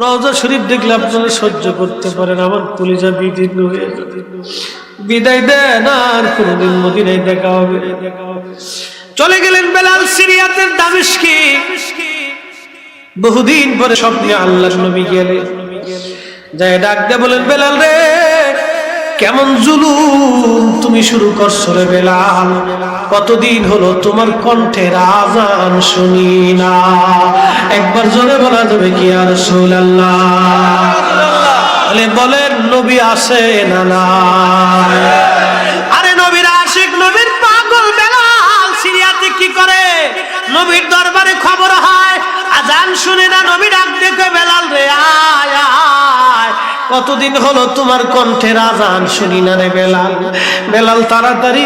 রওজা শরীফ দেখলে আপনারা সহ্য করতে পারেন। আমার কলিজা বিদীর্ণ হয়ে বিদায় দেন আর কোনোদিন মদিনায় দেখা হবে। চলে গেলেন বেলাল সিরিয়াতের দামিশকে। বহুদিন পরে সব দিয়ে আল্লাহ নবী গেলেন। যাই ডাক দিয়ে বলেন, বেলাল রে কেমন জুলুম তুমি শুরু করছ রে বেলাল? কতদিন হলো তোমার কণ্ঠে আজান শুনি না। একবার জোরে বলা যাবে কি আর বলে, বলেন, নবী আসে না না কতদিন হলো তোমার কণ্ঠের আজান শুনি না রে বেলাল? বেলাল, তাড়াতাড়ি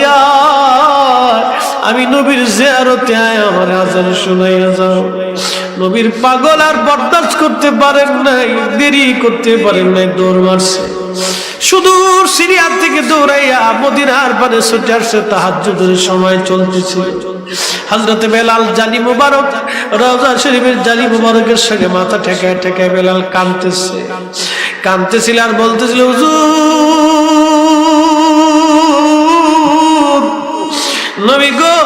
আমি নবীর জিয়ারতে আয়, আমার আজান শুনাইয়া যাও। নবীর পাগল আর বরদাস্ত করতে পারেন নাই, দেরি করতে পারেন নাই, দৌড় মারছে। সুদূর সিরিয়া থেকে দৌড়াইয়া মদিনার পারে ছুটে আসছে, তাহাজ্জুদের সময় চলতেছিল হজরতে বেলাল জানি মুবারক, রওজা শরীফের জানি মুবারকের সঙ্গে মাথা ঠেকায় ঠেকায় বেলাল কাঁদতেছে। কাঁদতেছিল আর বলতেছিল নবী গো,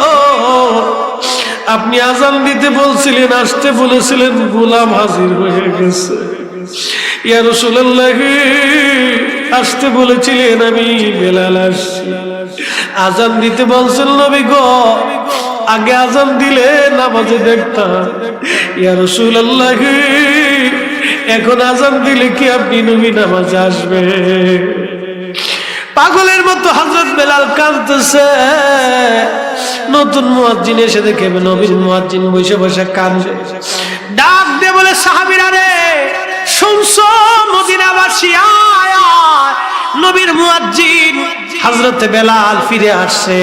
আপনি আজান দিতে বলছিলেন, আসতে বলেছিলেন, গোলাম হাজির হয়ে গেছে। ইয়া রাসূলুল্লাহ, আসতে বলেছিলেন আমি, বেলাল আসছি। আজান দিতে বলছেন, নবী গো, আগে আজান দিলে নামাজে দেখতাম। ইয়া রাসূলুল্লাহ এখন আজান দিলে কি আপনি নবী নামাজে আসবে? পাগলের মতো হজরত বেলাল কাঁদতেছে। নতুন মুয়াজ্জিন এসে দেখে নবীর মুয়াজ্জিন বসে বসে কান্দে ডাক দে বলে, সাহাবীরা রে, শুনছো? মদিনাবাসী, আয় নবীর মুয়াজ্জিন হজরত বেলাল ফিরে আসছে।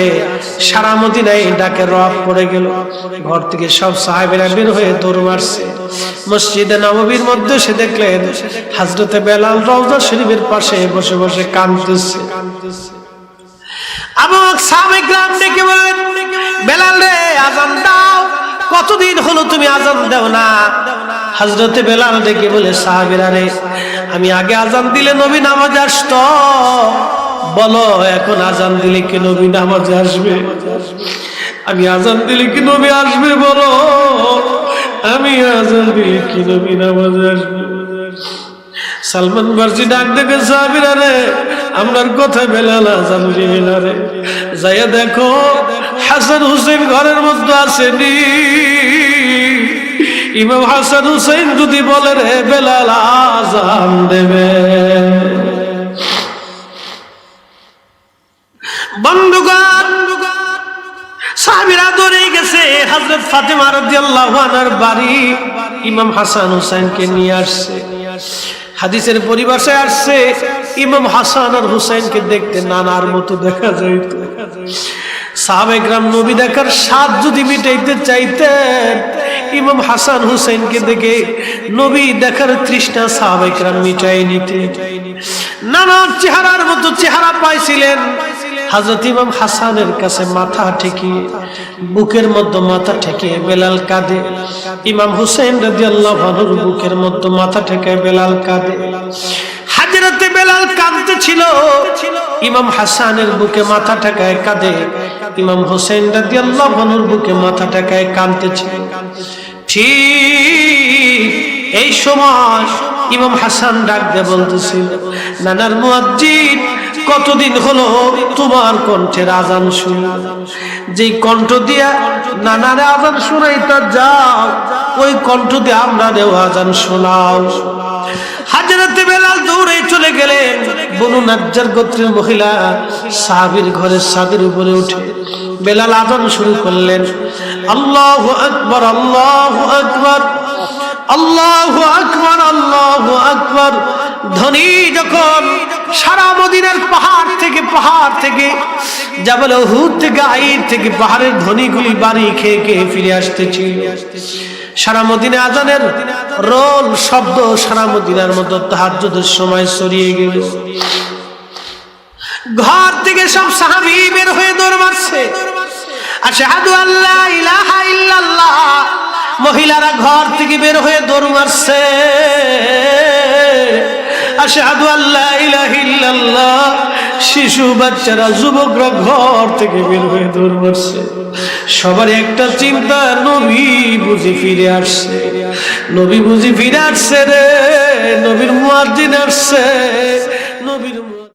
সারা মদিনায় ডাকে রব পড়ে গেল। ঘর থেকে সব সাহেবেরা বের হয়ে দৌড় মারছে। মসজিদে নববীর মধ্যে সে দেখলেন হজরতে বেলাল রওজা শরীফের পাশে বসে বসে কাঁদতেছে। আমার সাবেক গ্রাম ডেকে বললেন, বেলাল রে, আজান দাও। কতদিন হলো তুমি আজান দাও না? হজরতে বেলাল ডেকে বলে, সাহাবিরা রে, আমি আগে আজান দিলে নবী নামাজ আসতো। বলো, এখন আজান দিলে কি নবী নামাজ আসবে? আমি আজান দিলে কি নবী আসবে বলো? আমি আজান দিলে কি নবী নামাজ আসবে? সালমান বার্জি ডাক দেখে সাহাবিরা রে আমরার কথা বেলাল আজান দিবে না রে? যাইয়া দেখো, হাসান হুসেন ঘরের মধ্যে আসেনি। ইমাম হাসান হুসেন যদি বলে রে, বেলাল আজান দেবে। গেছে ইমাম হাসান হাদিসের ইমাম হাসান আর হুসাইনকে দেখতে নানার মতো দেখা যাইত। সাহাবেকরাম নবী দেখার স্বাদ যদি মিটাইতে চাইতেন, ইমাম হাসান হুসাইনকে দেখে নবী দেখার তৃষ্ণা সাহাবেকরাম মিটাই নিতে নানার চেহারার মতো চেহারা পাইছিলেন। হাজরত ইমাম হাসানের কাছে মাথা ঠেকিয়ে, বুকের মধ্যে মাথা ঠেকিয়ে বেলাল কাঁদে। ইমাম হুসেন রাজি আল্লাহ বুকের মধ্যে মাথা ঠেকায় বেলাল কাঁদে। হাজরতে বেলাল কাঁদতে ছিল ইমাম হাসানের বুকে মাথা ঠেকায় কাঁদে। ইমাম হোসেন রাজি আল্লাহ বুকে মাথা ঠেকায় কাঁদতেছিল। ঠিক এই সময় ইমাম হাসান ডাক দিয়ে বলতেছিল, নানার মুয়াজ্জিন কতদিন হলো তোমার কণ্ঠের আজান শুনি। যেই কণ্ঠ দিয়া নানারে আজান শোনাইতা যাও, ওই কণ্ঠ দিয়ে আপনারেও আজান শোনাও। হাজরতে বেলাল দৌড়ে চলে গেলেন। বনু নাজ্জার গোত্রের মহিলা সাহাবীর ঘরের ছাদের উপরে উঠে বেলাল আজান শুরু করলেন। আল্লাহু আকবার আল্লাহু আকবার আল্লাহু আকবার আল্লাহু আকবার। ধনী যখন সারা মদিনার পাহাড় থেকে পাহাড় থেকে জাবাল হুদ থেকে, আইর থেকে, পাহাড়ের ধনীগুলি বাড়ি খেয়ে খেয়ে ফিরে আসতেছিল। সারা মদিনা আজানের রোল, শব্দ সারা মদিনার মতো সময় ছড়িয়ে গেল। ঘর থেকে সব সাহাবী বের হয়ে দৌড় মারছে। আশহাদু আল্লাহ ইলাহা ইল্লাল্লাহ। মহিলারা ঘর থেকে বের হয়ে দৌড় মারছে। আশহাদু আল্লা ইলাহা শিশু, বাচ্চারা, যুবকরা ঘর থেকে বের হয়ে দৌড় মারছে। সবার একটা চিন্তা, নবী বুঝি ফিরে আসছে। নবী বুঝি ফিরে আসছে রে, নবীর মুয়াজ্জিন আসছে।